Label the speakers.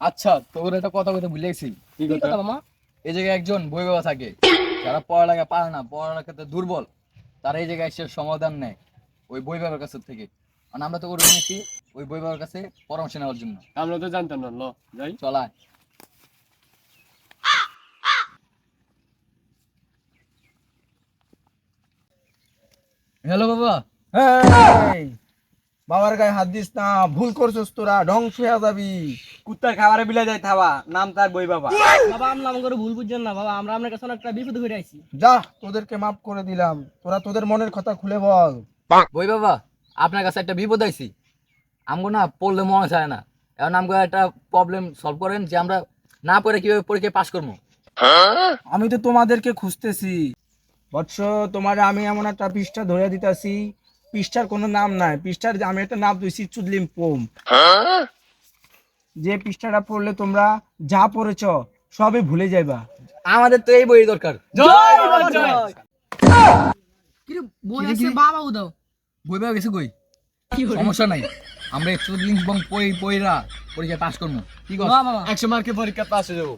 Speaker 1: আচ্ছা তোর একটা কথা কথা ভুলে গেছি।
Speaker 2: কি কথা?
Speaker 3: মামা?
Speaker 1: এই জায়গায় একজন বই বাবা থাকে। যারা পড়ালেখা পারে না পড়ালেখাতে দুর্বল তারা এই জায়গায় এসে সমাধান নেয় ওই বই বাবার কাছে থেকে। আর আমরা তো করে নিয়েছি ওই বই বাবার কাছে পরামর্শ নেওয়ার জন্য।
Speaker 2: আমরা তো জানতাম না ল যাই।
Speaker 1: চলায় হ্যালো বাবা।
Speaker 4: এই, বাবার গায়ে হাত দিস না ভুল করছিস তোরা ধ্বংস হয়ে যাবি।
Speaker 5: কুত্তার খাবারে বিলে যায় থাবা নাম তার বই বাবা।
Speaker 3: বাবা আমরা আমার করে ভুল বুঝছেন না বাবা আমরা আপনার কাছে একটা বিপদ করে আইছি।
Speaker 4: যা তোদেরকে মাফ করে দিলাম। তোরা তোদের মনের কথা খুলে বল।
Speaker 1: বই বাবা আপনার কাছে একটা বিপদ আইছি। আমগো না পড়লে মনে চায় না। এখন আমগো একটা প্রবলেম সলভ করেন যে আমরা না পড়ে কীভাবে পরীক্ষায় পাস করব।
Speaker 4: আমি তো তোমাদেরকে খুঁজতেছি। বৎস তোমার আমি এমন একটা পৃষ্ঠা ধরে দিতেছি। পৃষ্ঠার কোনো নাম নাই। পৃষ্ঠার আমি একটা নাম দিয়েছি চুদলিম পোম। যে পৃষ্ঠাটা পড়লে তোমরা যা পড়েছ সবই ভুলে যাইবা।
Speaker 1: আমাদের তো এই বই দরকার।
Speaker 3: বই আছে বাবা উদাও
Speaker 1: বই বাবা গেছে কই? সমস্যা নাই। আমরা এই চুদলিং বং পই পইরা পরীক্ষায় পাস করব
Speaker 2: একশো মার্কে পরীক্ষা পাশে যাব।